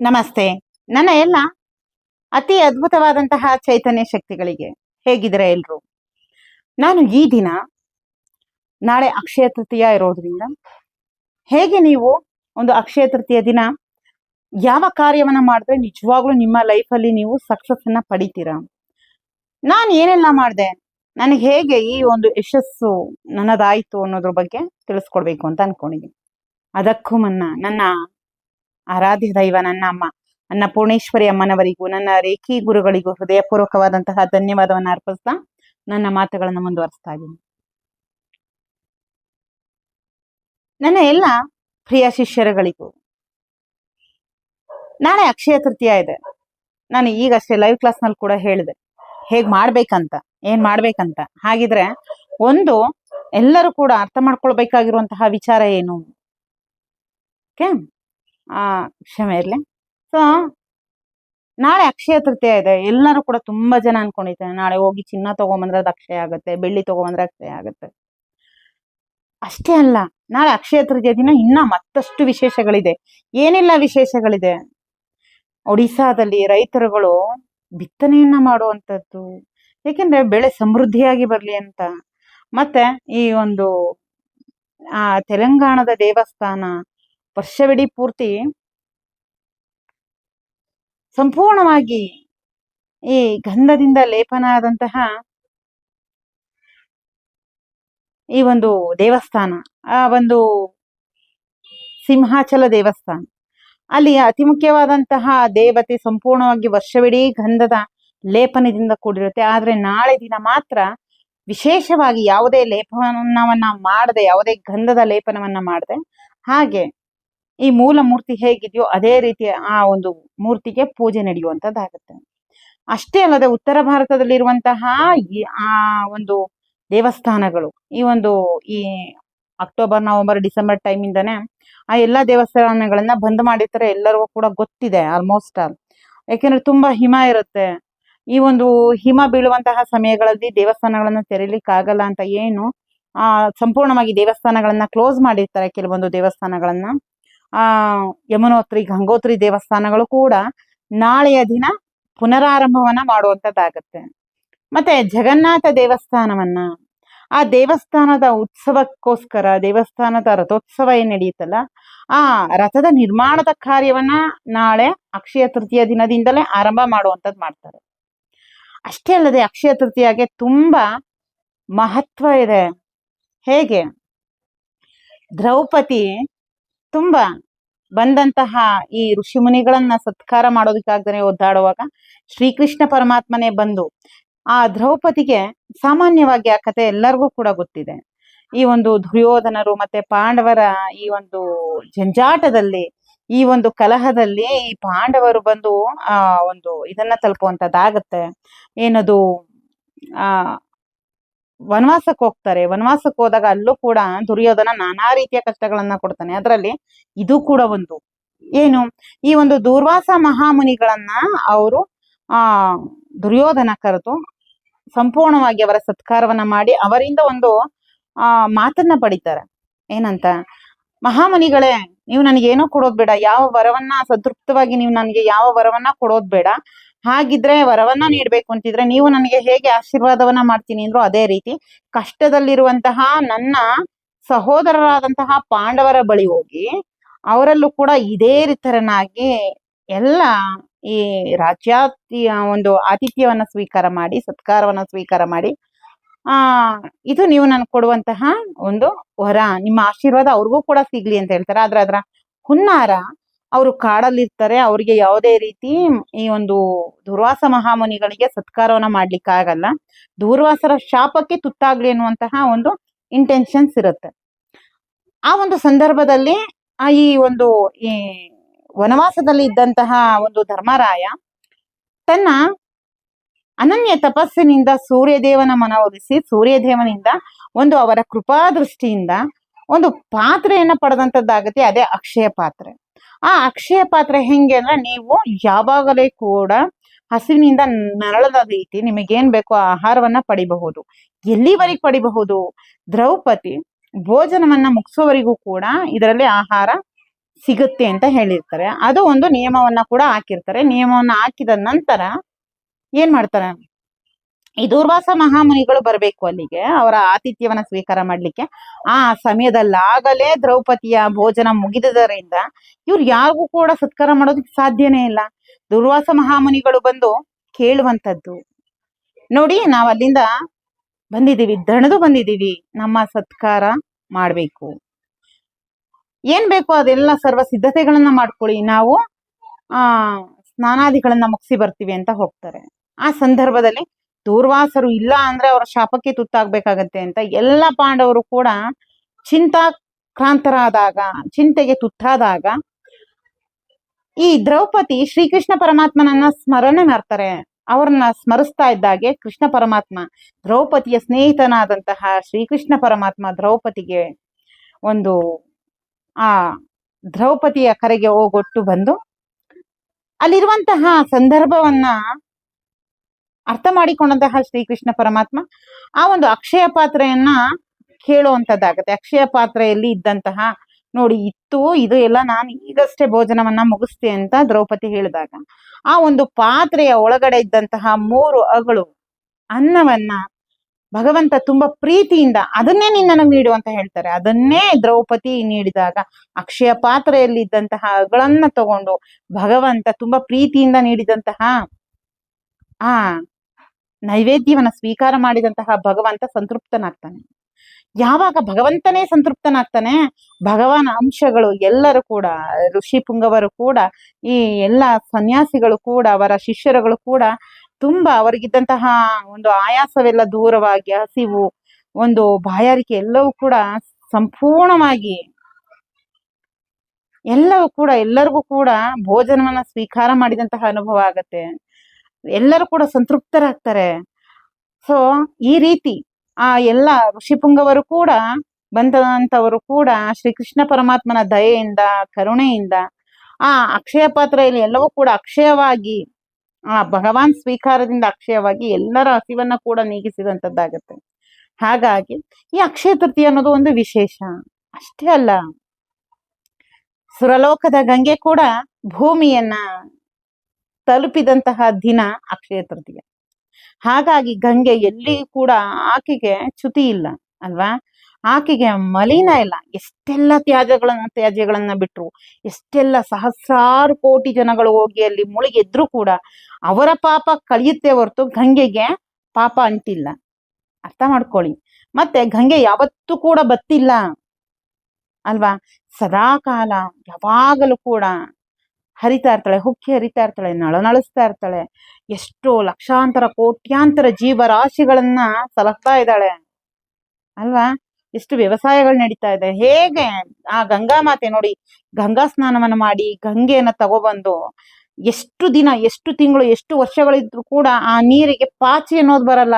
ನಮಸ್ತೆ. ನನ್ನ ಎಲ್ಲ ಅತಿ ಅದ್ಭುತವಾದಂತಹ ಚೈತನ್ಯ ಶಕ್ತಿಗಳಿಗೆ ಹೇಗಿದ್ರೆ ಎಲ್ರು? ನಾನು ಈ ದಿನ ನಾಳೆ ಅಕ್ಷಯ ತೃತೀಯ ಇರೋದ್ರಿಂದ ಹೇಗೆ ನೀವು ಒಂದು ಅಕ್ಷಯ ತೃತೀಯ ದಿನ ಯಾವ ಕಾರ್ಯವನ್ನ ಮಾಡಿದ್ರೆ ನಿಜವಾಗ್ಲೂ ನಿಮ್ಮ ಲೈಫಲ್ಲಿ ನೀವು ಸಕ್ಸಸ್ ಅನ್ನ ಪಡಿತೀರಾ? ನಾನು ಏನೆಲ್ಲ ಮಾಡಿದೆ? ನನಗೆ ಹೇಗೆ ಈ ಒಂದು ಯಶಸ್ಸು ನನ್ನದಾಯ್ತು ಅನ್ನೋದ್ರ ಬಗ್ಗೆ ತಿಳಿಸ್ಕೊಡ್ಬೇಕು ಅಂತ ಅನ್ಕೊಂಡಿದ್ದೀನಿ. ಅದಕ್ಕೂ ಮುನ್ನ ನನ್ನ ಆರಾಧ್ಯ ದೈವ ನನ್ನ ಅಮ್ಮ. ನನ್ನ ಪೂರ್ಣೇಶ್ವರಿ ಅಮ್ಮನವರಿಗೂ, ನನ್ನ ರೇಖಿ ಗುರುಗಳಿಗೂ ಹೃದಯಪೂರ್ವಕವಾದಂತಹ ಧನ್ಯವಾದವನ್ನು ಅರ್ಪಿಸ್ತಾ ನನ್ನ ಮಾತುಗಳನ್ನು ಮುಂದುವರಿಸ್ತಾ ಇದ್ದೀನಿ. ನನ್ನ ಎಲ್ಲ ಪ್ರಿಯ ಶಿಷ್ಯರುಗಳಿಗೂ, ನಾಳೆ ಅಕ್ಷಯ ತೃತೀಯ ಇದೆ. ನಾನು ಈಗಷ್ಟೇ ಲೈವ್ ಕ್ಲಾಸ್ನಲ್ಲಿ ಕೂಡ ಹೇಳಿದೆ. ಹೇಗ್ ಮಾಡ್ಬೇಕಂತ, ಏನ್ ಮಾಡ್ಬೇಕಂತ. ಹಾಗಿದ್ರೆ ಒಂದು, ಎಲ್ಲರೂ ಕೂಡ ಅರ್ಥ ಮಾಡ್ಕೊಳ್ಬೇಕಾಗಿರುವಂತಹ ವಿಚಾರ ಏನು? ಕ್ಷಮೆ ಇರಲಿ. ಸೊ ನಾಳೆ ಅಕ್ಷಯ ತೃತೀಯ ಇದೆ. ಎಲ್ಲರೂ ಕೂಡ ತುಂಬಾ ಜನ ಅನ್ಕೊಂಡಿದ್ದಾರೆ ನಾಳೆ ಹೋಗಿ ಚಿನ್ನ ತಗೊಂಬಂದ್ರೆ ಅದು ಅಕ್ಷಯ ಆಗುತ್ತೆ, ಬೆಳ್ಳಿ ತಗೊಂಬಂದ್ರೆ ಅಕ್ಷಯ ಆಗುತ್ತೆ. ಅಷ್ಟೇ ಅಲ್ಲ, ನಾಳೆ ಅಕ್ಷಯ ತೃತೀಯ ದಿನ ಇನ್ನ ಮತ್ತಷ್ಟು ವಿಶೇಷಗಳಿದೆ. ಏನೆಲ್ಲ ವಿಶೇಷಗಳಿದೆ? ಒಡಿಸಾದಲ್ಲಿ ರೈತರುಗಳು ಬಿತ್ತನೆಯನ್ನ ಮಾಡುವಂಥದ್ದು. ಏಕೆಂದ್ರೆ ಬೆಳೆ ಸಮೃದ್ಧಿಯಾಗಿ ಬರ್ಲಿ ಅಂತ. ಮತ್ತೆ ಈ ಒಂದು, ಆ ತೆಲಂಗಾಣದ ದೇವಸ್ಥಾನ ವರ್ಷವಿಡೀ ಪೂರ್ತಿ ಸಂಪೂರ್ಣವಾಗಿ ಈ ಗಂಧದಿಂದ ಲೇಪನ ಆದಂತಹ ಈ ಒಂದು ದೇವಸ್ಥಾನ, ಆ ಒಂದು ಸಿಂಹಾಚಲ ದೇವಸ್ಥಾನ. ಅಲ್ಲಿ ಅತಿ ಮುಖ್ಯವಾದಂತಹ ದೇವತೆ ಸಂಪೂರ್ಣವಾಗಿ ವರ್ಷವಿಡೀ ಗಂಧದ ಲೇಪನದಿಂದ ಕೂಡಿರುತ್ತೆ. ಆದ್ರೆ ನಾಳೆ ದಿನ ಮಾತ್ರ ವಿಶೇಷವಾಗಿ ಯಾವುದೇ ಲೇಪನವನ್ನ ಮಾಡದೆ, ಯಾವುದೇ ಗಂಧದ ಲೇಪನವನ್ನ ಮಾಡದೆ, ಹಾಗೆ ಈ ಮೂಲ ಮೂರ್ತಿ ಹೇಗಿದೆಯೋ ಅದೇ ರೀತಿ ಆ ಒಂದು ಮೂರ್ತಿಗೆ ಪೂಜೆ ನಡೆಯುವಂತದ್ದಾಗುತ್ತೆ. ಅಷ್ಟೇ ಅಲ್ಲದೆ ಉತ್ತರ ಭಾರತದಲ್ಲಿರುವಂತಹ ಆ ಒಂದು ದೇವಸ್ಥಾನಗಳು, ಈ ಒಂದು ಈ ಅಕ್ಟೋಬರ್, ನವೆಂಬರ್, ಡಿಸೆಂಬರ್ ಟೈಮ್ ಇಂದಾನೆ ಆ ಎಲ್ಲಾ ದೇವಸ್ಥಾನಗಳನ್ನ ಬಂದ್ ಮಾಡಿರ್ತಾರೆ ಎಲ್ಲರಿಗೂ ಕೂಡ ಗೊತ್ತಿದೆ ಆಲ್ಮೋಸ್ಟ್ ಆಲ್ ಯಾಕೆಂದ್ರೆ ತುಂಬಾ ಹಿಮ ಇರುತ್ತೆ. ಈ ಒಂದು ಹಿಮ ಬೀಳುವಂತಹ ಸಮಯಗಳಲ್ಲಿ ದೇವಸ್ಥಾನಗಳನ್ನ ತೆರೀಲಿಕ್ಕೆ ಆಗಲ್ಲ ಅಂತ ಏನು, ಆ ಸಂಪೂರ್ಣವಾಗಿ ದೇವಸ್ಥಾನಗಳನ್ನ ಕ್ಲೋಸ್ ಮಾಡಿರ್ತಾರೆ ಕೆಲವೊಂದು ದೇವಸ್ಥಾನಗಳನ್ನ. ಆ, ಯಮುನೋತ್ರಿ, ಗಂಗೋತ್ರಿ ದೇವಸ್ಥಾನಗಳು ಕೂಡ ನಾಳೆಯ ದಿನ ಪುನರಾರಂಭವನ್ನ ಮಾಡುವಂತದ್ದಾಗತ್ತೆ ಮತ್ತೆ ಜಗನ್ನಾಥ ದೇವಸ್ಥಾನವನ್ನ, ಆ ದೇವಸ್ಥಾನದ ಉತ್ಸವಕ್ಕೋಸ್ಕರ, ದೇವಸ್ಥಾನದ ರಥೋತ್ಸವ ಏನ್ ನಡೆಯುತ್ತಲ್ಲ ಆ ರಥದ ನಿರ್ಮಾಣದ ಕಾರ್ಯವನ್ನ ನಾಳೆ ಅಕ್ಷಯ ತೃತೀಯ ದಿನದಿಂದಲೇ ಆರಂಭ ಮಾಡುವಂತದ್ದು ಮಾಡ್ತಾರೆ. ಅಷ್ಟೇ ಅಲ್ಲದೆ ಅಕ್ಷಯ ತೃತೀಯಗೆ ತುಂಬಾ ಮಹತ್ವ ಇದೆ. ಹೇಗೆ? ದ್ರೌಪದಿ ತುಂಬಾ ಬಂದಂತಹ ಈ ಋಷಿ ಮುನಿಗಳನ್ನ ಸತ್ಕಾರ ಮಾಡೋದಕ್ಕಾಗ್ದೇ ಒದ್ದಾಡುವಾಗ ಶ್ರೀಕೃಷ್ಣ ಪರಮಾತ್ಮನೇ ಬಂದು ಆ ದ್ರೌಪದಿಗೆ ಸಾಮಾನ್ಯವಾಗಿ ಆ ಕತೆ ಎಲ್ಲರಿಗೂ ಕೂಡ ಗೊತ್ತಿದೆ. ಈ ಒಂದು ದುರ್ಯೋಧನರು ಮತ್ತೆ ಪಾಂಡವರ ಈ ಒಂದು ಜಂಜಾಟದಲ್ಲಿ, ಈ ಒಂದು ಕಲಹದಲ್ಲಿ ಈ ಪಾಂಡವರು ಬಂದು ಆ ಒಂದು ಇದನ್ನ ತಲುಪುವಂತದ್ದಾಗತ್ತೆ. ಏನದು? ಆ ವನವಾಸಕ್ಕೆ ಹೋಗ್ತಾರೆ. ವನವಾಸಕ್ಕೆ ಹೋದಾಗ ಅಲ್ಲೂ ಕೂಡ ದುರ್ಯೋಧನ ನಾನಾ ರೀತಿಯ ಕಷ್ಟಗಳನ್ನ ಕೊಡ್ತಾನೆ. ಅದರಲ್ಲಿ ಇದು ಕೂಡ ಒಂದು. ಏನು? ಈ ಒಂದು ದುರ್ವಾಸ ಮಹಾಮುನಿಗಳನ್ನ ಅವರು, ಆ, ದುರ್ಯೋಧನ ಕರೆದು ಸಂಪೂರ್ಣವಾಗಿ ಅವರ ಸತ್ಕಾರವನ್ನ ಮಾಡಿ ಅವರಿಂದ ಒಂದು, ಆ, ಮಾತನ್ನ ಪಡಿತಾರೆ. ಏನಂತ? ಮಹಾಮುನಿಗಳೇ, ನೀವು ನನಗೇನೋ ಕೊಡೋದ್ ಬೇಡ. ಯಾವ ವರವನ್ನ ಸತೃಪ್ತವಾಗಿ ನೀವು ನನಗೆ ಯಾವ ವರವನ್ನ ಕೊಡೋದ್ ಬೇಡ. ಹಾಗಿದ್ರೆ ವರವನ್ನ ನೀಡ್ಬೇಕು ಅಂತಿದ್ರೆ ನೀವು ನನಗೆ ಹೇಗೆ ಆಶೀರ್ವಾದವನ್ನ ಮಾಡ್ತೀನಿ ಅಂದ್ರು ಅದೇ ರೀತಿ ಕಷ್ಟದಲ್ಲಿರುವಂತಹ ನನ್ನ ಸಹೋದರರಾದಂತಹ ಪಾಂಡವರ ಬಳಿ ಹೋಗಿ ಅವರಲ್ಲೂ ಕೂಡ ಇದೇ ರೀತರನಾಗಿ ಎಲ್ಲ ಈ ರಾಜ್ಯಾತಿಯ ಒಂದು ಆತಿಥ್ಯವನ್ನ ಸ್ವೀಕಾರ ಮಾಡಿ, ಸತ್ಕಾರವನ್ನ ಸ್ವೀಕಾರ ಮಾಡಿ, ಆ, ಇದು ನೀವು ನನ್ಗೆ ಕೊಡುವಂತಹ ಒಂದು ವರ. ನಿಮ್ಮ ಆಶೀರ್ವಾದ ಅವ್ರಿಗೂ ಕೂಡ ಸಿಗ್ಲಿ ಅಂತ ಹೇಳ್ತಾರೆ. ಆದ್ರೆ ಅದರ ಹುನ್ನಾರ ಅವರು ಕಾಡಲ್ಲಿರ್ತಾರೆ, ಅವ್ರಿಗೆ ಯಾವುದೇ ರೀತಿ ಈ ಒಂದು ದುರ್ವಾಸ ಮಹಾಮುನಿಗಳಿಗೆ ಸತ್ಕಾರವನ್ನ ಮಾಡ್ಲಿಕ್ಕೆ ಆಗಲ್ಲ. ದುರ್ವಾಸರ ಶಾಪಕ್ಕೆ ತುತ್ತಾಗ್ಲಿ ಅನ್ನುವಂತಹ ಒಂದು ಇಂಟೆನ್ಷನ್ಸ್ ಇರುತ್ತೆ. ಆ ಒಂದು ಸಂದರ್ಭದಲ್ಲಿ ಈ ಒಂದು ಈ ವನವಾಸದಲ್ಲಿ ಇದ್ದಂತಹ ಒಂದು ಧರ್ಮರಾಯ ತನ್ನ ಅನನ್ಯ ತಪಸ್ಸಿನಿಂದ ಸೂರ್ಯದೇವನ ಮನವೊಲಿಸಿ ಸೂರ್ಯದೇವನಿಂದ ಒಂದು ಅವರ ಕೃಪಾ ದೃಷ್ಟಿಯಿಂದ ಒಂದು ಪಾತ್ರೆಯನ್ನ ಪಡೆದಂತದ್ದಾಗತ್ತೆ, ಅದೇ ಅಕ್ಷಯ ಪಾತ್ರೆ. ಆ ಅಕ್ಷಯ ಪಾತ್ರೆ ಹೆಂಗೆ ಅಂದ್ರೆ ನೀವು ಯಾವಾಗಲೇ ಕೂಡ ಹಸಿವಿನಿಂದ ನರಳದ ರೀತಿ ನಿಮಗೇನ್ ಬೇಕೋ ಆ ಆಹಾರವನ್ನ ಪಡಿಬಹುದು. ಎಲ್ಲಿವರೆಗೆ ಪಡಿಬಹುದು? ದ್ರೌಪದಿ ಭೋಜನವನ್ನ ಮುಗಿಸೋವರೆಗೂ ಕೂಡ ಇದರಲ್ಲಿ ಆಹಾರ ಸಿಗುತ್ತೆ ಅಂತ ಹೇಳಿರ್ತಾರೆ. ಅದು ಒಂದು ನಿಯಮವನ್ನ ಕೂಡ ಹಾಕಿರ್ತಾರೆ. ನಿಯಮವನ್ನ ಹಾಕಿದ ನಂತರ ಏನ್ ಮಾಡ್ತಾರೆ? ಈ ದೂರ್ವಾಸ ಮಹಾಮುನಿಗಳು ಬರಬೇಕು ಅಲ್ಲಿಗೆ, ಅವರ ಆತಿಥ್ಯವನ್ನ ಸ್ವೀಕಾರ ಮಾಡ್ಲಿಕ್ಕೆ. ಆ ಸಮಯದಲ್ಲಾಗಲೇ ದ್ರೌಪದಿಯ ಭೋಜನ ಮುಗಿದುದರಿಂದ ಇವ್ರು ಯಾರಿಗೂ ಕೂಡ ಸತ್ಕಾರ ಮಾಡೋದಕ್ಕೆ ಸಾಧ್ಯನೇ ಇಲ್ಲ. ದುರ್ವಾಸ ಮಹಾಮುನಿಗಳು ಬಂದು ಕೇಳುವಂತದ್ದು ನೋಡಿ, ನಾವು ಅಲ್ಲಿಂದ ಬಂದಿದೀವಿ ದಣದು ಬಂದಿದೀವಿ ನಮ್ಮ ಸತ್ಕಾರ ಮಾಡ್ಬೇಕು. ಏನ್ ಬೇಕು ಅದೆಲ್ಲ ಸರ್ವ ಸಿದ್ಧತೆಗಳನ್ನ ಮಾಡ್ಕೊಳ್ಳಿ. ನಾವು, ಆ, ಸ್ನಾನಾದಿಗಳನ್ನ ಮುಗಿಸಿ ಬರ್ತೀವಿ ಅಂತ ಹೋಗ್ತಾರೆ. ಆ ಸಂದರ್ಭದಲ್ಲಿ ದೂರ್ವಾಸರು ಇಲ್ಲ ಅಂದ್ರೆ ಅವರ ಶಾಪಕ್ಕೆ ತುತ್ತಾಗ್ಬೇಕಾಗತ್ತೆ ಅಂತ ಎಲ್ಲ ಪಾಂಡವರು ಕೂಡ ಚಿಂತಾಕ್ರಾಂತರಾದಾಗ, ಚಿಂತೆಗೆ ತುತ್ತಾದಾಗ ಈ ದ್ರೌಪದಿ ಶ್ರೀಕೃಷ್ಣ ಪರಮಾತ್ಮನನ್ನ ಸ್ಮರಣೆ ಮಾಡ್ತಾರೆ. ಅವ್ರನ್ನ ಸ್ಮರಿಸ್ತಾ ಇದ್ದಾಗೆ ಕೃಷ್ಣ ಪರಮಾತ್ಮ, ದ್ರೌಪದಿಯ ಸ್ನೇಹಿತನಾದಂತಹ ಶ್ರೀಕೃಷ್ಣ ಪರಮಾತ್ಮ ದ್ರೌಪದಿಗೆ ಒಂದು ಆ ದ್ರೌಪದಿಯ ಕರೆಗೆ ಹೋಗೊಟ್ಟು ಬಂದು ಅಲ್ಲಿರುವಂತಹ ಸಂದರ್ಭವನ್ನ ಅರ್ಥ ಮಾಡಿಕೊಂಡಂತಹ ಶ್ರೀಕೃಷ್ಣ ಪರಮಾತ್ಮ ಆ ಒಂದು ಅಕ್ಷಯ ಪಾತ್ರೆಯನ್ನ ಕೇಳುವಂತದ್ದಾಗತ್ತೆ. ಅಕ್ಷಯ ಪಾತ್ರೆಯಲ್ಲಿ ಇದ್ದಂತಹ ನೋಡಿ ಇತ್ತು, ಇದು ಎಲ್ಲ ನಾನು ಈಗಷ್ಟೇ ಭೋಜನವನ್ನ ಮುಗಿಸ್ತೆ ಅಂತ ದ್ರೌಪದಿ ಹೇಳಿದಾಗ. ಆ ಒಂದು ಪಾತ್ರೆಯ ಒಳಗಡೆ ಇದ್ದಂತಹ ಮೂರು ಅಗಳು ಅನ್ನವನ್ನ ಭಗವಂತ ತುಂಬಾ ಪ್ರೀತಿಯಿಂದ ಅದನ್ನೇ ನೀನ್ ನನಗೆ ನೀಡು ಅಂತ ಹೇಳ್ತಾರೆ. ಅದನ್ನೇ ದ್ರೌಪದಿ ನೀಡಿದಾಗ ಅಕ್ಷಯ ಪಾತ್ರೆಯಲ್ಲಿ ಇದ್ದಂತಹ ಅಗಳನ್ನ ತಗೊಂಡು ಭಗವಂತ ತುಂಬಾ ಪ್ರೀತಿಯಿಂದ ನೀಡಿದಂತಹ ಆ ನೈವೇದ್ಯವನ್ನ ಸ್ವೀಕಾರ ಮಾಡಿದಂತಹ ಭಗವಂತ ಸಂತೃಪ್ತನಾಗ್ತಾನೆ. ಯಾವಾಗ ಭಗವಂತನೇ ಸಂತೃಪ್ತನಾಗ್ತಾನೆ, ಭಗವಾನ್ ಅಂಶಗಳು ಎಲ್ಲರೂ ಕೂಡ, ಋಷಿ ಪುಂಗವರು ಕೂಡ, ಈ ಎಲ್ಲ ಸನ್ಯಾಸಿಗಳು ಕೂಡ, ಅವರ ಶಿಷ್ಯರುಗಳು ಕೂಡ ತುಂಬಾ ಅವರಿಗಿದ್ದಂತಹ ಒಂದು ಆಯಾಸವೆಲ್ಲ ದೂರವಾಗಿ, ಹಸಿವು, ಒಂದು ಬಾಯಾರಿಕೆ ಎಲ್ಲವೂ ಕೂಡ ಸಂಪೂರ್ಣವಾಗಿ ಎಲ್ಲವೂ ಕೂಡ ಎಲ್ಲರಿಗೂ ಕೂಡ ಭೋಜನವನ್ನ ಸ್ವೀಕಾರ ಮಾಡಿದಂತಹ ಅನುಭವ ಆಗತ್ತೆ. ಎಲ್ಲರೂ ಕೂಡ ಸಂತೃಪ್ತರಾಗ್ತಾರೆ. ಸೊ ಈ ರೀತಿ ಆ ಎಲ್ಲ ಋಷಿಪುಂಗವರು ಕೂಡ, ಬಂದಂತವರು ಕೂಡ ಶ್ರೀಕೃಷ್ಣ ಪರಮಾತ್ಮನ ದಯೆಯಿಂದ, ಕರುಣೆಯಿಂದ, ಆ ಅಕ್ಷಯ ಪಾತ್ರೆಯಲ್ಲಿ ಎಲ್ಲವೂ ಕೂಡ ಅಕ್ಷಯವಾಗಿ, ಆ ಭಗವಾನ್ ಸ್ವೀಕಾರದಿಂದ ಅಕ್ಷಯವಾಗಿ ಎಲ್ಲರ ಹಸಿವನ್ನ ಕೂಡ ನೀಗಿಸಿದಂತದ್ದಾಗತ್ತೆ. ಹಾಗಾಗಿ ಈ ಅಕ್ಷಯ ತೃತೀಯ ಅನ್ನೋದು ಒಂದು ವಿಶೇಷ. ಅಷ್ಟೇ ಅಲ್ಲ. ಸುರಲೋಕದ ಗಂಗೆ ಕೂಡ ಭೂಮಿಯನ್ನ ತಲುಪಿದಂತಹ ದಿನ ಅಕ್ಷಯ ತೃತೀಯ. ಹಾಗಾಗಿ ಗಂಗೆ ಎಲ್ಲಿ ಕೂಡ ಆಕೆಗೆ ಚ್ಯುತಿ ಇಲ್ಲ, ಅಲ್ವಾ? ಆಕೆಗೆ ಮಲಿನ ಇಲ್ಲ. ಎಷ್ಟೆಲ್ಲ ತ್ಯಾಜ್ಯಗಳನ್ನ ತ್ಯಾಜ್ಯಗಳನ್ನ ಬಿಟ್ರು. ಎಷ್ಟೆಲ್ಲ ಸಹಸ್ರಾರು ಕೋಟಿ ಜನಗಳು ಹೋಗಿ ಅಲ್ಲಿ ಮುಳುಗೆದ್ರು ಕೂಡ ಅವರ ಪಾಪ ಕಳಿಯುತ್ತೆ ಹೊರತು ಗಂಗೆಗೆ ಪಾಪ ಅಂಟಿಲ್ಲ. ಅರ್ಥ ಮಾಡ್ಕೊಳ್ಳಿ. ಮತ್ತೆ ಗಂಗೆ ಯಾವತ್ತೂ ಕೂಡ ಬತ್ತಿಲ್ಲ, ಅಲ್ವಾ? ಸದಾಕಾಲ ಯಾವಾಗಲೂ ಕೂಡ ಹರಿತಾ ಇರ್ತಾಳೆ, ಹುಕ್ಕಿ ಹರಿತಾ ಇರ್ತಾಳೆ ನಳನಳಿಸ್ತಾ ಇರ್ತಾಳೆ. ಎಷ್ಟೋ ಲಕ್ಷಾಂತರ, ಕೋಟ್ಯಾಂತರ ಜೀವರಾಶಿಗಳನ್ನ ಸಲಹ್ತಾ ಇದ್ದಾಳೆ. ಅಲ್ವಾ? ಎಷ್ಟು ವ್ಯವಸಾಯಗಳು ನಡೀತಾ ಇದೆ. ಹೇಗೆ? ಆ ಗಂಗಾ ಮಾತೆ ನೋಡಿ, ಗಂಗಾ ಸ್ನಾನವನ್ನ ಮಾಡಿ, ಗಂಗೆಯನ್ನ ತಗೊಬಂದು, ಎಷ್ಟು ದಿನ, ಎಷ್ಟು ತಿಂಗಳು, ಎಷ್ಟು ವರ್ಷಗಳಿದ್ರು ಕೂಡ ಆ ನೀರಿಗೆ ಪಾಚಿ ಅನ್ನೋದು ಬರಲ್ಲ.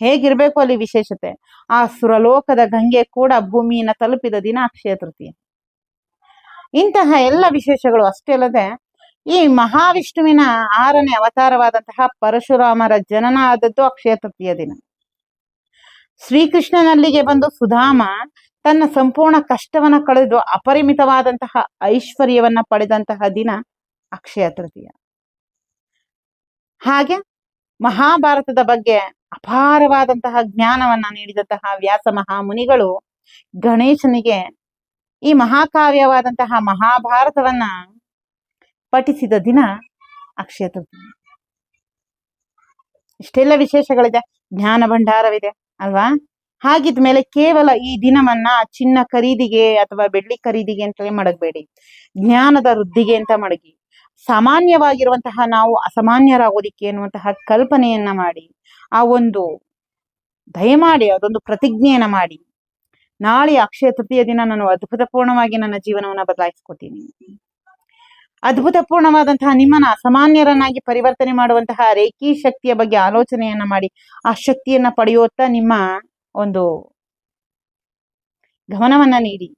ಹೇಗಿರ್ಬೇಕು ಅಲ್ಲಿ ವಿಶೇಷತೆ? ಆ ಸುರಲೋಕದ ಗಂಗೆ ಕೂಡ ಭೂಮಿಯನ್ನ ತಲುಪಿದ ದಿನ ಅಕ್ಷಯ ತೃತೀಯ. ಇಂತಹ ಎಲ್ಲ ವಿಶೇಷಗಳು ಅಷ್ಟೇ ಅಲ್ಲದೆ, ಈ ಮಹಾವಿಷ್ಣುವಿನ ಆರನೇ ಅವತಾರವಾದಂತಹ ಪರಶುರಾಮರ ಜನನ ಆದದ್ದು ಅಕ್ಷಯ ತೃತೀಯ ದಿನ. ಶ್ರೀಕೃಷ್ಣನಲ್ಲಿಗೆ ಬಂದು ಸುಧಾಮ ತನ್ನ ಸಂಪೂರ್ಣ ಕಷ್ಟವನ್ನ ಕಳೆದು ಅಪರಿಮಿತವಾದಂತಹ ಐಶ್ವರ್ಯವನ್ನ ಪಡೆದಂತಹ ದಿನ ಅಕ್ಷಯ ತೃತೀಯ. ಹಾಗೆ ಮಹಾಭಾರತದ ಬಗ್ಗೆ ಅಪಾರವಾದಂತಹ ಜ್ಞಾನವನ್ನ ನೀಡಿದಂತಹ ವ್ಯಾಸ ಮಹಾಮುನಿಗಳು ಗಣೇಶನಿಗೆ ಈ ಮಹಾಕಾವ್ಯವಾದಂತಹ ಮಹಾಭಾರತವನ್ನ ಪಠಿಸಿದ ದಿನ ಅಕ್ಷಯ ತೃತೀಯ. ಇಷ್ಟೆಲ್ಲ ವಿಶೇಷಗಳಿದೆ. ಜ್ಞಾನ ಭಂಡಾರವಿದೆ, ಅಲ್ವಾ? ಹಾಗಿದ ಮೇಲೆ ಕೇವಲ ಈ ದಿನವನ್ನ ಚಿನ್ನ ಖರೀದಿಗೆ ಅಥವಾ ಬೆಳ್ಳಿ ಖರೀದಿಗೆ ಅಂತಲೇ ಮಡಗಬೇಡಿ. ಜ್ಞಾನದ ವೃದ್ಧಿಗೆ ಅಂತ ಮಡಗಿ. ಸಾಮಾನ್ಯವಾಗಿರುವಂತಹ ನಾವು ಅಸಾಮಾನ್ಯರಾಗೋದಿಕ್ಕೆ ಎನ್ನುವಂತಹ ಕಲ್ಪನೆಯನ್ನ ಮಾಡಿ, ಆ ಒಂದು ದಯಮಾಡಿ, ಅದೊಂದು ಪ್ರತಿಜ್ಞೆಯನ್ನ ಮಾಡಿ ನಾಳೆ ಅಕ್ಷಯ ತೃತೀಯ ದಿನ ನಾನು ಅದ್ಭುತಪೂರ್ಣವಾಗಿ ನನ್ನ ಜೀವನವನ್ನ ಬದಲಾಯಿಸ್ಕೊತೀನಿ. ಅದ್ಭುತಪೂರ್ಣವಾದಂತಹ ನಿಮ್ಮನ್ನ ಅಸಾಮಾನ್ಯರನ್ನಾಗಿ ಪರಿವರ್ತನೆ ಮಾಡುವಂತಹ ರೇಖಿ ಶಕ್ತಿಯ ಬಗ್ಗೆ ಆಲೋಚನೆಯನ್ನ ಮಾಡಿ, ಆ ಶಕ್ತಿಯನ್ನ ಪಡೆಯುತ್ತಾ ನಿಮ್ಮ ಒಂದು ಗಮನವನ್ನ ನೀಡಿ,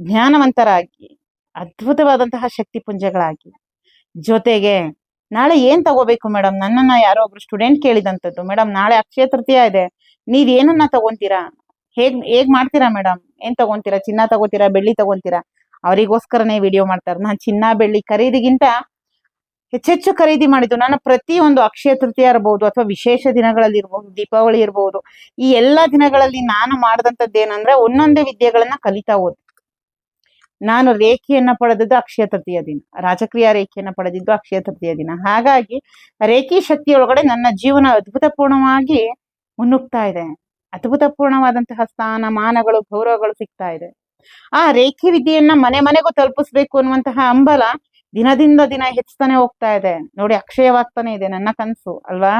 ಜ್ಞಾನವಂತರಾಗಿ, ಅದ್ಭುತವಾದಂತಹ ಶಕ್ತಿ ಪುಂಜಗಳಾಗಿ. ಜೊತೆಗೆ ನಾಳೆ ಏನ್ ತಗೋಬೇಕು ಮೇಡಮ್ ನನ್ನನ್ನ ಯಾರೋ ಒಬ್ರು ಸ್ಟೂಡೆಂಟ್ ಕೇಳಿದಂತದ್ದು. ಮೇಡಮ್ ನಾಳೆ ಅಕ್ಷಯ ತೃತೀಯ ಇದೆ. ನೀವ್ ಏನನ್ನ ತಗೊಂತೀರಾ? ಹೇಗ್ ಹೇಗ್ ಮಾಡ್ತೀರಾ ಮೇಡಮ್ ಏನ್ ತಗೊಂತೀರಾ? ಚಿನ್ನ ತಗೋತೀರಾ? ಬೆಳ್ಳಿ ತಗೊಂತೀರಾ? ಅವರಿಗೋಸ್ಕರನೇ ವಿಡಿಯೋ ಮಾಡ್ತಾರೆ. ನಾನು ಚಿನ್ನ, ಬೆಳ್ಳಿ ಖರೀದಿಗಿಂತ ಹೆಚ್ಚೆಚ್ಚು ಖರೀದಿ ಮಾಡಿದ್ದು ಪ್ರತಿ ಪ್ರತಿಯೊಂದು ಅಕ್ಷಯ ತೃತೀಯ ಇರಬಹುದು ಅಥವಾ ವಿಶೇಷ ದಿನಗಳಲ್ಲಿ ಇರಬಹುದು ದೀಪಾವಳಿ ಇರಬಹುದು ಈ ಎಲ್ಲಾ ದಿನಗಳಲ್ಲಿ ನಾನು ಮಾಡದಂತದ್ದು ಏನಂದ್ರೆ ಒಂದೊಂದೇ ವಿದ್ಯೆಗಳನ್ನ ಕಲಿತಾ ಹೋದ್. ನಾನು ರೇಖೆಯನ್ನ ಪಡೆದದ್ದು ಅಕ್ಷಯ ತೃತೀಯ ದಿನ. ರಾಜಕ್ರಿಯಾ ರೇಖೆಯನ್ನ ಪಡೆದಿದ್ದು ಅಕ್ಷಯ ತೃತೀಯ ದಿನ. ಹಾಗಾಗಿ ರೇಖಿ ಶಕ್ತಿಯೊಳಗಡೆ ನನ್ನ ಜೀವನ ಅದ್ಭುತಪೂರ್ಣವಾಗಿ ಮುನ್ನುಗ್ತಾ ಇದೆ. ಅದ್ಭುತಪೂರ್ಣವಾದಂತಹ ಸ್ಥಾನಮಾನಗಳು ಗೌರವಗಳು ಸಿಗ್ತಾ ಇದೆ. ಆ ರೇಖೆ ವಿದ್ಯೆಯನ್ನ ಮನೆ ಮನೆಗೂ ತಲುಪಿಸ್ಬೇಕು ಅನ್ನುವಂತಹ ಹಂಬಲ ದಿನದಿಂದ ದಿನ ಹೆಚ್ಚುತ್ತಾನೆ ಹೋಗ್ತಾ ಇದೆ. ನೋಡಿ, ಅಕ್ಷಯವಾಗ್ತಾನೆ ಇದೆ ನನ್ನ ಕನಸು, ಅಲ್ವಾ?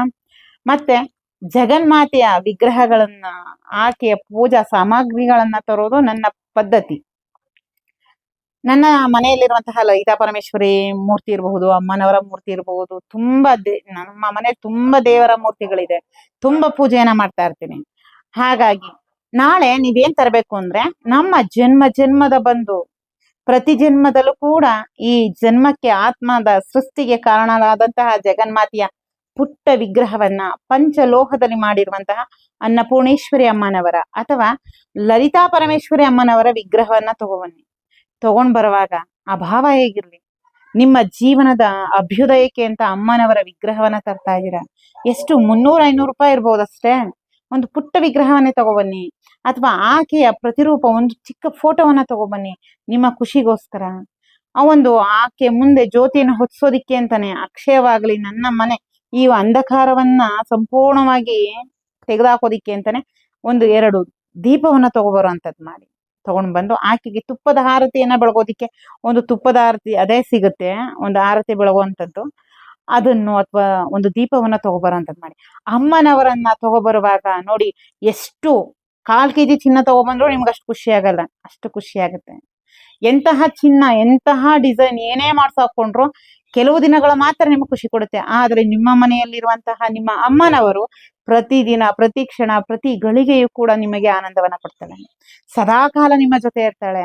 ಮತ್ತೆ ಜಗನ್ಮಾತೆಯ ವಿಗ್ರಹಗಳನ್ನ ಆಕೆಯ ಪೂಜಾ ಸಾಮಗ್ರಿಗಳನ್ನ ತರೋದು ನನ್ನ ಪದ್ಧತಿ. ನನ್ನ ಮನೆಯಲ್ಲಿರುವಂತಹ ಲಲಿತಾ ಪರಮೇಶ್ವರಿ ಮೂರ್ತಿ ಇರಬಹುದು, ಅಮ್ಮನವರ ಮೂರ್ತಿ ಇರಬಹುದು, ತುಂಬಾ ನಮ್ಮ ಮನೆ ತುಂಬಾ ದೇವರ ಮೂರ್ತಿಗಳಿದೆ. ತುಂಬಾ ಪೂಜೆಯನ್ನ ಮಾಡ್ತಾ ಇರ್ತೀನಿ. ಹಾಗಾಗಿ ನಾಳೆ ನೀವೇನ್ ತರಬೇಕು ಅಂದ್ರೆ ನಮ್ಮ ಜನ್ಮ ಜನ್ಮದ ಬಂದು ಪ್ರತಿ ಜನ್ಮದಲ್ಲೂ ಕೂಡ ಈ ಜನ್ಮಕ್ಕೆ ಆತ್ಮದ ಸೃಷ್ಟಿಗೆ ಕಾರಣರಾದಂತಹ ಜಗನ್ಮಾತೆಯ ಪುಟ್ಟ ವಿಗ್ರಹವನ್ನ ಪಂಚಲೋಹದಲ್ಲಿ ಮಾಡಿರುವಂತಹ ಅನ್ನಪೂರ್ಣೇಶ್ವರಿ ಅಮ್ಮನವರ ಅಥವಾ ಲಲಿತಾ ಪರಮೇಶ್ವರಿ ಅಮ್ಮನವರ ವಿಗ್ರಹವನ್ನ ತಗೊಬನ್ನಿ. ತಗೊಂಡ್ ಬರುವಾಗ ಆ ಭಾವ ಹೇಗಿರ್ಲಿ? ನಿಮ್ಮ ಜೀವನದ ಅಭ್ಯುದಯಕ್ಕೆ ಅಂತ ಅಮ್ಮನವರ ವಿಗ್ರಹವನ್ನ ತರ್ತಾ ಇದ್ದೀರಾ? ಎಷ್ಟು ಮುನ್ನೂರ ಐನೂರು ರೂಪಾಯಿ ಇರ್ಬೋದು ಅಷ್ಟೇ ಒಂದು ಪುಟ್ಟ ವಿಗ್ರಹವನ್ನೇ ತಗೊಬನ್ನಿ. ಅಥವಾ ಆಕೆಯ ಪ್ರತಿರೂಪ ಒಂದು ಚಿಕ್ಕ ಫೋಟೋವನ್ನ ತಗೊಬನ್ನಿ, ನಿಮ್ಮ ಖುಷಿಗೋಸ್ಕರ. ಆ ಒಂದು ಆಕೆ ಮುಂದೆ ಜ್ಯೋತಿಯನ್ನು ಹೊತ್ಸೋದಿಕ್ಕೆ ಅಂತಾನೆ ಅಕ್ಷಯವಾಗ್ಲಿ ನನ್ನ ಮನೆ, ಈ ಅಂಧಕಾರವನ್ನ ಸಂಪೂರ್ಣವಾಗಿ ತೆಗೆದಾಕೋದಿಕ್ಕೆ ಅಂತಾನೆ ಒಂದು ಎರಡು ದೀಪವನ್ನ ತಗೊಬರುವಂತದ್ ಮಾಡಿ. ತಗೊಂಡ್ ಬಂದು ಆಕೆಗೆ ತುಪ್ಪದ ಆರತಿಯನ್ನ ಬೆಳಗೋದಿಕ್ಕೆ ಒಂದು ತುಪ್ಪದ ಆರತಿ ಅದೇ ಸಿಗುತ್ತೆ, ಒಂದು ಆರತಿ ಬೆಳಗುವಂಥದ್ದು ಅದನ್ನು ಅಥವಾ ಒಂದು ದೀಪವನ್ನ ತಗೊಬರೋಂಥದ್ದು ಮಾಡಿ. ಅಮ್ಮನವರನ್ನ ತಗೋಬರುವಾಗ ನೋಡಿ ಎಷ್ಟು ಕಾಲ್ ಕೆಜಿ ಚಿನ್ನ ತಗೊಬಂದ್ರು ನಿಮ್ಗೆ ಅಷ್ಟು ಖುಷಿ ಆಗಲ್ಲ. ಅಷ್ಟು ಖುಷಿ ಆಗುತ್ತೆ. ಎಂತಹ ಚಿನ್ನ, ಎಂತಹ ಡಿಸೈನ್ ಏನೇ ಮಾಡ್ಸಾಕೊಂಡ್ರು ಕೆಲವು ದಿನಗಳ ಮಾತ್ರ ನಿಮ್ಗೆ ಖುಷಿ ಕೊಡುತ್ತೆ. ಆದ್ರೆ ನಿಮ್ಮ ಮನೆಯಲ್ಲಿರುವಂತಹ ನಿಮ್ಮ ಅಮ್ಮನವರು ಪ್ರತಿದಿನ ಪ್ರತಿ ಕ್ಷಣ, ಪ್ರತಿ ಗಳಿಗೆಯೂ ಕೂಡ ನಿಮಗೆ ಆನಂದವನ್ನ ಕೊಡ್ತಾಳೆ ಸದಾಕಾಲ ನಿಮ್ಮ ಜೊತೆ ಇರ್ತಾಳೆ.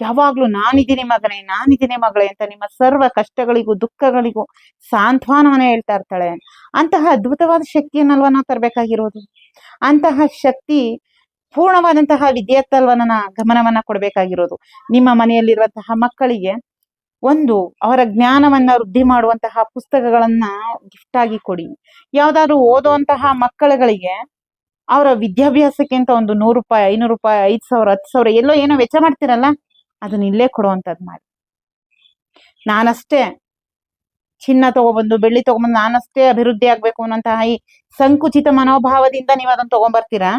ಯಾವಾಗ್ಲೂ ನಾನಿದ್ದೀನಿ ಮಗನೇ, ನಾನಿದ್ದೀನಿ ಮಗಳೇ ಅಂತ ನಿಮ್ಮ ಸರ್ವ ಕಷ್ಟಗಳಿಗೂ, ದುಃಖಗಳಿಗೂ ಸಾಂತ್ವನವನ್ನ ಹೇಳ್ತಾ ಇರ್ತಾಳೆ. ಅಂತಹ ಅದ್ಭುತವಾದ ಶಕ್ತಿಯನ್ನಲ್ವ ನಾವು ತರಬೇಕಾಗಿರೋದು? ಅಂತಹ ಶಕ್ತಿ ಪೂರ್ಣವಾದಂತಹ ವಿದ್ಯಾರ್ಥಲ್ವನ ಗಮನವನ್ನ ಕೊಡಬೇಕಾಗಿರೋದು? ನಿಮ್ಮ ಮನೆಯಲ್ಲಿರುವಂತಹ ಮಕ್ಕಳಿಗೆ ಒಂದು ಅವರ ಜ್ಞಾನವನ್ನ ವೃದ್ಧಿ ಮಾಡುವಂತಹ ಪುಸ್ತಕಗಳನ್ನ ಗಿಫ್ಟ್ ಆಗಿ ಕೊಡಿ. ಯಾವ್ದಾದ್ರು ಓದುವಂತಹ ಮಕ್ಕಳುಗಳಿಗೆ ಅವರ ವಿದ್ಯಾಭ್ಯಾಸಕ್ಕೆ ಅಂತ ಒಂದು ನೂರು ರೂಪಾಯಿ, ಐನೂರು ರೂಪಾಯಿ, ಐದು ಸಾವಿರ, ಹತ್ತು ಸಾವಿರ ಎಲ್ಲೋ ಏನೋ ವೆಚ್ಚ ಮಾಡ್ತಿರಲ್ಲ? ಅದನ್ನ ಇಲ್ಲೇ ಕೊಡುವಂತದ್ ಮಾಡಿ. ನಾನಷ್ಟೇ ಚಿನ್ನ ತಗೊಬಂದು, ಬೆಳ್ಳಿ ತಗೊಬಂದು ನಾನಷ್ಟೇ ಅಭಿವೃದ್ಧಿ ಆಗ್ಬೇಕು ಅನ್ನೋಂತಹ ಈ ಸಂಕುಚಿತ ಮನೋಭಾವದಿಂದ ನೀವು ಅದನ್ನ ತಗೊಂಡ್ಬರ್ತೀರಾ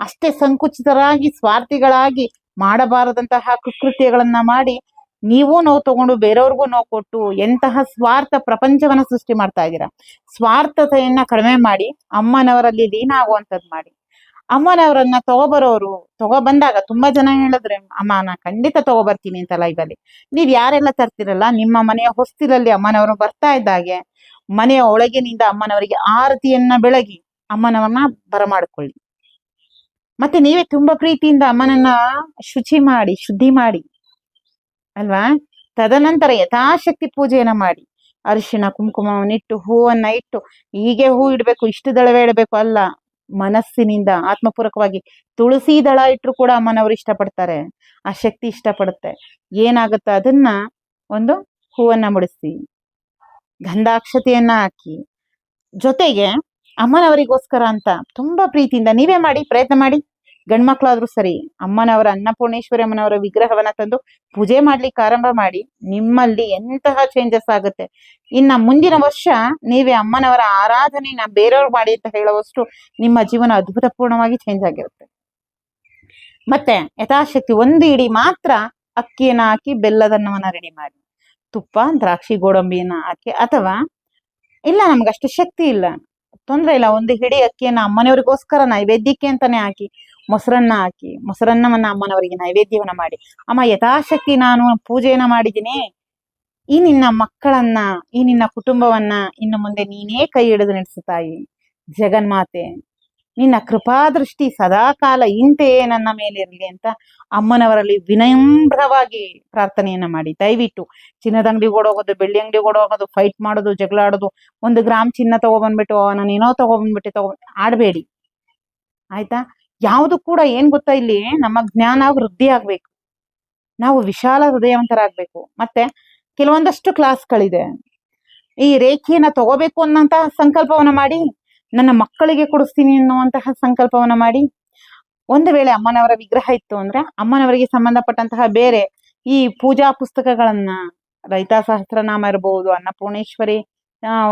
ಅಷ್ಟೇ ಸಂಕುಚಿತರಾಗಿ, ಸ್ವಾರ್ಥಿಗಳಾಗಿ ಮಾಡಬಾರದಂತಹ ಕುಕೃತ್ಯಗಳನ್ನ ಮಾಡಿ ನೀವು ನೋವು ತಗೊಂಡು ಬೇರೆಯವ್ರಿಗೂ ನೋವು ಕೊಟ್ಟು ಎಂತಹ ಸ್ವಾರ್ಥ ಪ್ರಪಂಚವನ್ನ ಸೃಷ್ಟಿ ಮಾಡ್ತಾ ಇದ್ದೀರಾ? ಸ್ವಾರ್ಥತೆಯನ್ನ ಕಡಿಮೆ ಮಾಡಿ ಅಮ್ಮನವರಲ್ಲಿ ಲೀನ ಆಗುವಂತದ್ ಮಾಡಿ. ಅಮ್ಮನವರನ್ನ ತಗೋಬರೋರು, ತಗೊಬಂದಾಗ ತುಂಬಾ ಜನ ಹೇಳಿದ್ರೆ, ಅಮ್ಮ ನಾನು ಖಂಡಿತ ತಗೋಬರ್ತೀನಿ ಅಂತ ಲೈವಲ್ಲಿ ನೀವ್ ಯಾರೆಲ್ಲ ತರ್ತಿರಲ್ಲ? ನಿಮ್ಮ ಮನೆಯ ಹೊಸ್ತಿಲಲ್ಲಿ ಅಮ್ಮನವರು ಬರ್ತಾ ಇದ್ದಾಗೆ, ಮನೆಯ ಒಳಗಿನಿಂದ ಅಮ್ಮನವರಿಗೆ ಆರತಿಯನ್ನ ಬೆಳಗಿ ಅಮ್ಮನವರನ್ನ ಬರಮಾಡ್ಕೊಳ್ಳಿ. ಮತ್ತೆ ನೀವೇ ತುಂಬಾ ಪ್ರೀತಿಯಿಂದ ಅಮ್ಮನನ್ನ ಶುಚಿ ಮಾಡಿ, ಶುದ್ಧಿ ಮಾಡಿ, ಅಲ್ವಾ? ತದನಂತರ ಯಥಾಶಕ್ತಿ ಪೂಜೆಯನ್ನ ಮಾಡಿ. ಅರಿಶಿಣ, ಕುಂಕುಮವನ್ನಿಟ್ಟು, ಹೂವನ್ನ ಇಟ್ಟು, ಹೀಗೆ ಹೂ ಇಡ್ಬೇಕು, ಇಷ್ಟು ದಳವೇ ಇಡಬೇಕು ಅಲ್ಲ. ಮನಸ್ಸಿನಿಂದ, ಆತ್ಮಪೂರಕವಾಗಿ ತುಳಸಿ ದಳ ಇಟ್ರು ಕೂಡ ಅಮ್ಮನವರು ಇಷ್ಟಪಡ್ತಾರೆ. ಆ ಶಕ್ತಿ ಇಷ್ಟಪಡುತ್ತೆ. ಏನಾಗುತ್ತೆ? ಅದನ್ನ ಒಂದು ಹೂವನ್ನ ಮುಡಿಸಿ, ಗಂಧಾಕ್ಷತೆಯನ್ನ ಹಾಕಿ. ಜೊತೆಗೆ ಅಮ್ಮನವರಿಗೋಸ್ಕರ ಅಂತ ತುಂಬಾ ಪ್ರೀತಿಯಿಂದ ನೀವೇ ಮಾಡಿ, ಪ್ರಯತ್ನ ಮಾಡಿ. ಗಂಡ್ಮಕ್ಳಾದ್ರೂ ಸರಿ, ಅಮ್ಮನವರ ಅನ್ನಪೂರ್ಣೇಶ್ವರಿ ಅಮ್ಮನವರ ವಿಗ್ರಹವನ್ನ ತಂದು ಪೂಜೆ ಮಾಡ್ಲಿಕ್ಕೆ ಆರಂಭ ಮಾಡಿ ನಿಮ್ಮಲ್ಲಿ ಎಂತಹ ಚೇಂಜಸ್ ಆಗುತ್ತೆ. ಇನ್ನ ಮುಂದಿನ ವರ್ಷ ನೀವೇ ಅಮ್ಮನವರ ಆರಾಧನೆನ ಬೇರೆಯವ್ರು ಮಾಡಿ ಅಂತ ಹೇಳುವಷ್ಟು ನಿಮ್ಮ ಜೀವನ ಅದ್ಭುತಪೂರ್ಣವಾಗಿ ಚೇಂಜ್ ಆಗಿರುತ್ತೆ. ಮತ್ತೆ ಯಥಾಶಕ್ತಿ ಒಂದು ಇಡಿ ಮಾತ್ರ ಅಕ್ಕಿಯನ್ನ ಹಾಕಿ ಬೆಲ್ಲದನ್ನವನ್ನ ರೆಡಿ ಮಾಡಿ. ತುಪ್ಪ, ದ್ರಾಕ್ಷಿ, ಗೋಡಂಬಿಯನ್ನ ಹಾಕಿ ಅಥವಾ ಇಲ್ಲ ನಮ್ಗಷ್ಟು ಶಕ್ತಿ ಇಲ್ಲ, ತೊಂದ್ರೆ ಇಲ್ಲ, ಒಂದು ಹಿಡಿ ಅಕ್ಕಿಯನ್ನ ಅಮ್ಮನವರಿಗೋಸ್ಕರ ನೈವೇದ್ಯಕ್ಕೆ ಅಂತಾನೆ ಹಾಕಿ ಮೊಸರನ್ನ ಹಾಕಿ, ಮೊಸರನ್ನವನ್ನ ಅಮ್ಮನವರಿಗೆ ನೈವೇದ್ಯವನ್ನ ಮಾಡಿ. ಅಮ್ಮ, ಯಥಾಶಕ್ತಿ ನಾನು ಪೂಜೆಯನ್ನ ಮಾಡಿದ್ದೀನಿ. ಈ ನಿನ್ನ ಮಕ್ಕಳನ್ನ, ಈ ನಿನ್ನ ಕುಟುಂಬವನ್ನ ಇನ್ನು ಮುಂದೆ ನೀನೇ ಕೈ ಹಿಡಿದು ನಡೆಸು ತಾಯಿ. ಜಗನ್ಮಾತೆ, ನಿನ್ನ ಕೃಪಾದೃಷ್ಟಿ ಸದಾಕಾಲ ಇಂತೆಯೇ ನನ್ನ ಮೇಲೆ ಇರಲಿ ಅಂತ ಅಮ್ಮನವರಲ್ಲಿ ವಿನಮ್ರವಾಗಿ ಪ್ರಾರ್ಥನೆಯನ್ನ ಮಾಡಿ. ದಯವಿಟ್ಟು ಚಿನ್ನದ ಅಂಗಡಿಗೆ ಓಡೋಗೋದು, ಬೆಳ್ಳಿ ಅಂಗಡಿಗೆ ಓಡೋಗೋದು ಫೈಟ್ ಮಾಡೋದು ಜಗಳ ಆಡೋದು ಒಂದು ಗ್ರಾಮ್ ಚಿನ್ನ ತಗೊಬಂದ್ಬಿಟ್ಟು ನಾನು ಏನೋ ತಗೊಬಂದ್ಬಿಟ್ಟು ತಗೊ ಆಡಬೇಡಿ. ಆಯ್ತಾ? ಯಾವುದು ಕೂಡ ಏನ್ ಗೊತ್ತಾ ಇಲ್ಲಿ? ನಮ್ಮ ಜ್ಞಾನ ವೃದ್ಧಿ ಆಗ್ಬೇಕು. ನಾವು ವಿಶಾಲ ಹೃದಯವಂತರಾಗ್ಬೇಕು. ಮತ್ತೆ ಕೆಲವೊಂದಷ್ಟು ಕ್ಲಾಸ್ಗಳಿದೆ. ಈ ರೇಖೆಯನ್ನ ತಗೋಬೇಕು ಅನ್ನೋಂತಹ ಸಂಕಲ್ಪವನ್ನ ಮಾಡಿ, ನನ್ನ ಮಕ್ಕಳಿಗೆ ಕೊಡಿಸ್ತೀನಿ ಅನ್ನುವಂತಹ ಸಂಕಲ್ಪವನ್ನ ಮಾಡಿ, ಒಂದು ವೇಳೆ ಅಮ್ಮನವರ ವಿಗ್ರಹ ಇತ್ತು ಅಂದ್ರೆ ಅಮ್ಮನವರಿಗೆ ಸಂಬಂಧಪಟ್ಟಂತಹ ಬೇರೆ ಈ ಪೂಜಾ ಪುಸ್ತಕಗಳನ್ನ ರೈತಾ ಸಹಸ್ರನಾಮ ಇರಬಹುದು ಅನ್ನಪೂರ್ಣೇಶ್ವರಿ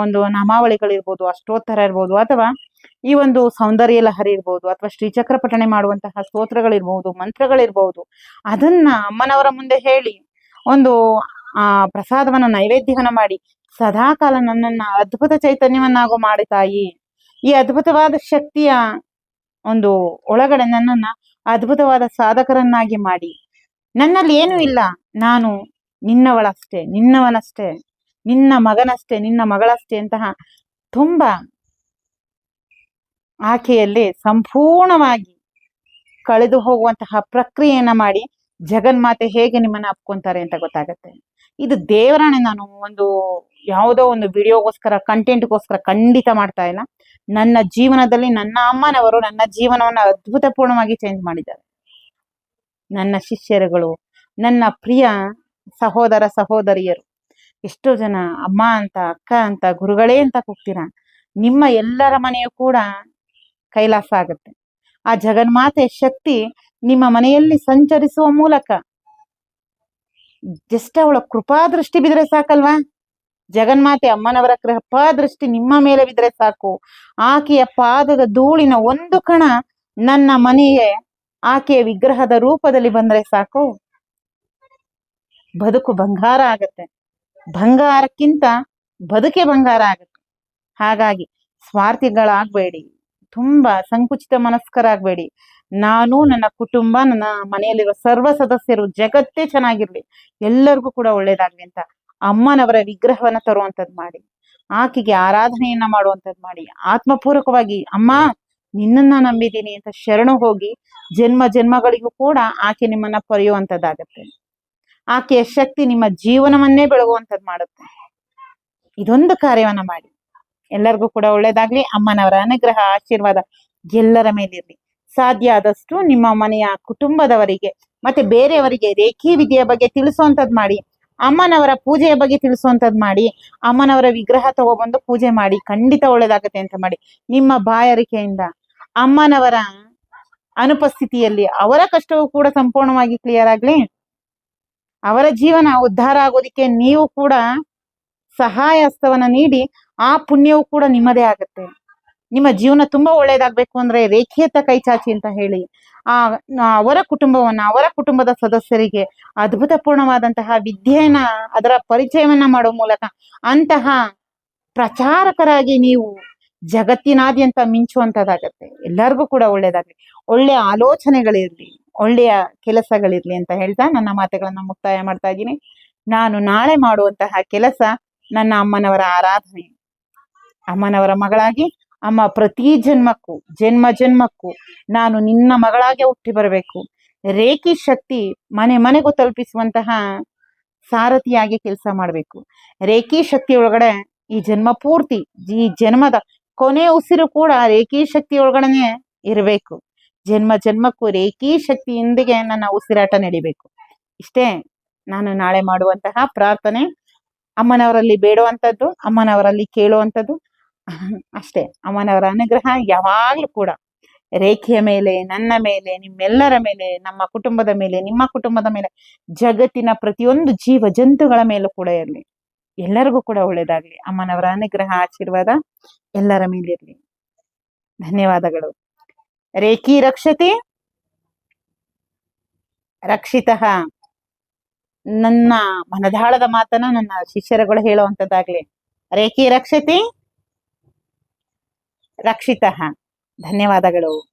ಒಂದು ನಾಮಾವಳಿಗಳಿರ್ಬೋದು ಅಷ್ಟೋತ್ತರ ಇರ್ಬೋದು, ಅಥವಾ ಈ ಒಂದು ಸೌಂದರ್ಯ ಲಹರಿ ಇರ್ಬೋದು, ಅಥವಾ ಶ್ರೀಚಕ್ರ ಪಠಣೆ ಮಾಡುವಂತಹ ಸ್ತೋತ್ರಗಳಿರ್ಬಹುದು ಮಂತ್ರಗಳಿರ್ಬಹುದು ಅದನ್ನ ಅಮ್ಮನವರ ಮುಂದೆ ಹೇಳಿ, ಒಂದು, ಆ, ಪ್ರಸಾದವನ್ನ ನೈವೇದ್ಯವನ್ನ ಮಾಡಿ, ಸದಾಕಾಲ ನನ್ನನ್ನ ಅದ್ಭುತ ಚೈತನ್ಯವನ್ನಾಗೋ ಮಾಡಿ ತಾಯಿ. ಈ ಅದ್ಭುತವಾದ ಶಕ್ತಿಯ ಒಂದು ಒಳಗಡೆ ನನ್ನನ್ನ ಅದ್ಭುತವಾದ ಸಾಧಕರನ್ನಾಗಿ ಮಾಡಿ. ನನ್ನಲ್ಲಿ ಏನೂ ಇಲ್ಲ. ನಾನು ನಿನ್ನವಳಷ್ಟೇ, ನಿನ್ನವನಷ್ಟೇ. ನಿನ್ನ ಮಗನಷ್ಟೇ, ನಿನ್ನ ಮಗಳಷ್ಟೇ ಅಂತಹ ತುಂಬಾ ಆಕೆಯಲ್ಲಿ ಸಂಪೂರ್ಣವಾಗಿ ಕಳೆದು ಹೋಗುವಂತಹ ಪ್ರಕ್ರಿಯೆಯನ್ನ ಮಾಡಿ ಜಗನ್ಮಾತೆ ಹೇಗೆ ನಿಮ್ಮನ್ನ ಅಪ್ಕೊಂತಾರೆ ಅಂತ ಗೊತ್ತಾಗತ್ತೆ. ಇದು ದೇವರಾಣೆ ನಾನು ಒಂದು ಯಾವುದೋ ಒಂದು ವಿಡಿಯೋಗೋಸ್ಕರ, ಕಂಟೆಂಟ್ಗೋಸ್ಕರ ಖಂಡಿತ ಮಾಡ್ತಾ ಇಲ್ಲ. ನನ್ನ ಜೀವನದಲ್ಲಿ ನನ್ನ ಅಮ್ಮನವರು ನನ್ನ ಜೀವನವನ್ನ ಅದ್ಭುತಪೂರ್ಣವಾಗಿ ಚೇಂಜ್ ಮಾಡಿದ್ದಾರೆ. ನನ್ನ ಶಿಷ್ಯರುಗಳು, ನನ್ನ ಪ್ರಿಯ ಸಹೋದರ ಸಹೋದರಿಯರು ಎಷ್ಟೋ ಜನ ಅಮ್ಮ ಅಂತ, ಅಕ್ಕ ಅಂತ, ಗುರುಗಳೇ ಅಂತ ಕೂಗ್ತೀರಾ. ನಿಮ್ಮ ಎಲ್ಲರ ಮನೆಯು ಕೂಡ ಕೈಲಾಸ ಆಗುತ್ತೆ. ಆ ಜಗನ್ಮಾತೆ ಶಕ್ತಿ ನಿಮ್ಮ ಮನೆಯಲ್ಲಿ ಸಂಚರಿಸುವ ಮೂಲಕ ಜಸ್ಟ್ ಅವಳ ಕೃಪಾ ದೃಷ್ಟಿ ಬಿದ್ರೆ ಸಾಕಲ್ವಾ? ಜಗನ್ಮಾತೆ ಅಮ್ಮನವರ ಕೃಪಾದೃಷ್ಟಿ ನಿಮ್ಮ ಮೇಲೆ ಬಿದ್ರೆ ಸಾಕು. ಆಕೆಯ ಪಾದದ ಧೂಳಿನ ಒಂದು ಕಣ ನನ್ನ ಮನೆಯೇ, ಆಕೆಯ ವಿಗ್ರಹದ ರೂಪದಲ್ಲಿ ಬಂದ್ರೆ ಸಾಕು. ಬದುಕು ಬಂಗಾರ ಆಗತ್ತೆ. ಬಂಗಾರಕ್ಕಿಂತ ಬದುಕೆ ಬಂಗಾರ ಆಗುತ್ತೆ. ಹಾಗಾಗಿ ಸ್ವಾರ್ಥಿಗಳಾಗಬೇಡಿ. ತುಂಬಾ ಸಂಕುಚಿತ ಮನಸ್ಕರಾಗ್ಬೇಡಿ. ನಾನು ನನ್ನ ಕುಟುಂಬ ನನ್ನ ಮನೆಯಲ್ಲಿರುವ ಸರ್ವ ಸದಸ್ಯರು ಜಗತ್ತೇ ಚೆನ್ನಾಗಿರ್ಲಿ. ಎಲ್ಲರಿಗೂ ಕೂಡ ಒಳ್ಳೇದಾಗ್ಲಿ ಅಂತ ಅಮ್ಮನವರ ವಿಗ್ರಹವನ್ನ ತರುವಂತದ್ ಮಾಡಿ ಆಕೆಗೆ ಆರಾಧನೆಯನ್ನ ಮಾಡುವಂತದ್ ಮಾಡಿ ಆತ್ಮಪೂರ್ವಕವಾಗಿ ಅಮ್ಮ ನಿನ್ನನ್ನ ನಂಬಿದ್ದೀನಿ ಅಂತ ಶರಣು ಹೋಗಿ ಜನ್ಮ ಜನ್ಮಗಳಿಗೂ ಕೂಡ ಆಕೆ ನಿಮ್ಮನ್ನ ಪೊರೆಯುವಂತದ್ದಾಗತ್ತೆ ಆಕೆಯ ಶಕ್ತಿ ನಿಮ್ಮ ಜೀವನವನ್ನೇ ಬೆಳಗುವಂಥದ್ದು ಮಾಡುತ್ತೆ. ಇದೊಂದು ಕಾರ್ಯವನ್ನ ಮಾಡಿ. ಎಲ್ಲರಿಗೂ ಕೂಡ ಒಳ್ಳೇದಾಗ್ಲಿ. ಅಮ್ಮನವರ ಅನುಗ್ರಹ, ಆಶೀರ್ವಾದ ಎಲ್ಲರ ಮೇಲಿರ್ಲಿ. ಸಾಧ್ಯ ಆದಷ್ಟು ನಿಮ್ಮ ಮನೆಯ ಕುಟುಂಬದವರಿಗೆ ಮತ್ತೆ ಬೇರೆಯವರಿಗೆ ರೇಖಿ ವಿಧಿಯ ಬಗ್ಗೆ ತಿಳಿಸುವಂತದ್ ಮಾಡಿ. ಅಮ್ಮನವರ ಪೂಜೆಯ ಬಗ್ಗೆ ತಿಳಿಸುವಂತದ್ ಮಾಡಿ. ಅಮ್ಮನವರ ವಿಗ್ರಹ ತಗೊಬಂದು ಪೂಜೆ ಮಾಡಿ. ಖಂಡಿತ ಒಳ್ಳೇದಾಗತ್ತೆ ಅಂತ ಮಾಡಿ. ನಿಮ್ಮ ಬಾಯಾರಿಕೆಯಿಂದ ಅಮ್ಮನವರ ಅನುಪಸ್ಥಿತಿಯಲ್ಲಿ ಅವರ ಕಷ್ಟವೂ ಕೂಡ ಸಂಪೂರ್ಣವಾಗಿ ಕ್ಲಿಯರ್ ಆಗ್ಲಿ. ಅವರ ಜೀವನ ಉದ್ಧಾರ ಆಗೋದಿಕ್ಕೆ ನೀವು ಕೂಡ ಸಹಾಯ ಹಸ್ತವನ್ನ ನೀಡಿ ಆ ಪುಣ್ಯವು ಕೂಡ ನಿಮ್ಮದೇ ಆಗುತ್ತೆ. ನಿಮ್ಮ ಜೀವನ ತುಂಬಾ ಒಳ್ಳೇದಾಗ್ಬೇಕು ಅಂದ್ರೆ ರೇಖೆಯತ್ತ ಕೈ ಚಾಚಿ ಅಂತ ಹೇಳಿ. ಆ ಅವರ ಕುಟುಂಬವನ್ನ, ಅವರ ಕುಟುಂಬದ ಸದಸ್ಯರಿಗೆ ಅದ್ಭುತಪೂರ್ಣವಾದಂತಹ ವಿದ್ಯೆಯನ್ನ, ಅದರ ಪರಿಚಯವನ್ನ ಮಾಡುವ ಮೂಲಕ ಅಂತಹ ಪ್ರಚಾರಕರಾಗಿ ನೀವು ಜಗತ್ತಿನಾದ್ಯಂತ ಮಿಂಚುವಂತದಾಗತ್ತೆ ಎಲ್ಲರಿಗೂ ಕೂಡ ಒಳ್ಳೇದಾಗ್ಲಿ. ಒಳ್ಳೆ ಆಲೋಚನೆಗಳಿರ್ಲಿ. ಒಳ್ಳೆಯ ಕೆಲಸಗಳಿರ್ಲಿ ಅಂತ ಹೇಳ್ತಾ ನನ್ನ ಮಾತುಗಳನ್ನ ಮುಕ್ತಾಯ ಮಾಡ್ತಾ ಇದ್ದೀನಿ. ನಾನು ನಾಳೆ ಮಾಡುವಂತಹ ಕೆಲಸ ನನ್ನ ಅಮ್ಮನವರ ಆರಾಧನೆ. ಅಮ್ಮನವರ ಮಗಳಾಗಿ, ಅಮ್ಮ ಪ್ರತಿ ಜನ್ಮಕ್ಕೂ, ಜನ್ಮ ಜನ್ಮಕ್ಕೂ ನಾನು ನಿನ್ನ ಮಗಳಾಗೆ ಹುಟ್ಟಿ ಬರಬೇಕು. ರೇಖಿ ಶಕ್ತಿ ಮನೆ ಮನೆಗೂ ತಲುಪಿಸುವಂತಹ ಸಾರಥಿಯಾಗಿ ಕೆಲಸ ಮಾಡಬೇಕು. ರೇಖಿ ಶಕ್ತಿ ಒಳಗಡೆ ಈ ಜನ್ಮ ಪೂರ್ತಿ, ಈ ಜನ್ಮದ ಕೊನೆ ಉಸಿರು ಕೂಡ ರೇಖಿ ಶಕ್ತಿ ಒಳಗಡೆನೆ ಇರಬೇಕು. ಜನ್ಮ ಜನ್ಮಕ್ಕೂ ರೇಖಿ ಶಕ್ತಿಯೊಂದಿಗೆ ನನ್ನ ಉಸಿರಾಟ ನಡಿಬೇಕು. ಇಷ್ಟೇ ನಾನು ನಾಳೆ ಮಾಡುವಂತಹ ಪ್ರಾರ್ಥನೆ, ಅಮ್ಮನವರಲ್ಲಿ ಬೇಡುವಂಥದ್ದು, ಅಮ್ಮನವರಲ್ಲಿ ಕೇಳುವಂಥದ್ದು, ಅಷ್ಟೇ. ಅಮ್ಮನವರ ಅನುಗ್ರಹ ಯಾವಾಗ್ಲೂ ಕೂಡ ರೇಖೆಯ ಮೇಲೆ, ನನ್ನ ಮೇಲೆ, ನಿಮ್ಮೆಲ್ಲರ ಮೇಲೆ, ನಮ್ಮ ಕುಟುಂಬದ ಮೇಲೆ, ನಿಮ್ಮ ಕುಟುಂಬದ ಮೇಲೆ, ಜಗತ್ತಿನ ಪ್ರತಿಯೊಂದು ಜೀವ ಜಂತುಗಳ ಮೇಲೂ ಕೂಡ ಇರಲಿ. ಎಲ್ಲರಿಗೂ ಕೂಡ ಒಳ್ಳೇದಾಗ್ಲಿ. ಅಮ್ಮನವರ ಅನುಗ್ರಹ, ಆಶೀರ್ವಾದ ಎಲ್ಲರ ಮೇಲಿರಲಿ. ಧನ್ಯವಾದಗಳು. ರೇಖಿ ರಕ್ಷತಿ. ರಕ್ಷಿತ. ನನ್ನ ಮನದಾಳದ ಮಾತನ್ನ ನನ್ನ ಶಿಷ್ಯರುಗಳು ಹೇಳುವಂತದ್ದಾಗ್ಲಿ. ರೇಖಿ ರಕ್ಷತಿ. ರಕ್ಷಿತ. ಧನ್ಯವಾದಗಳು.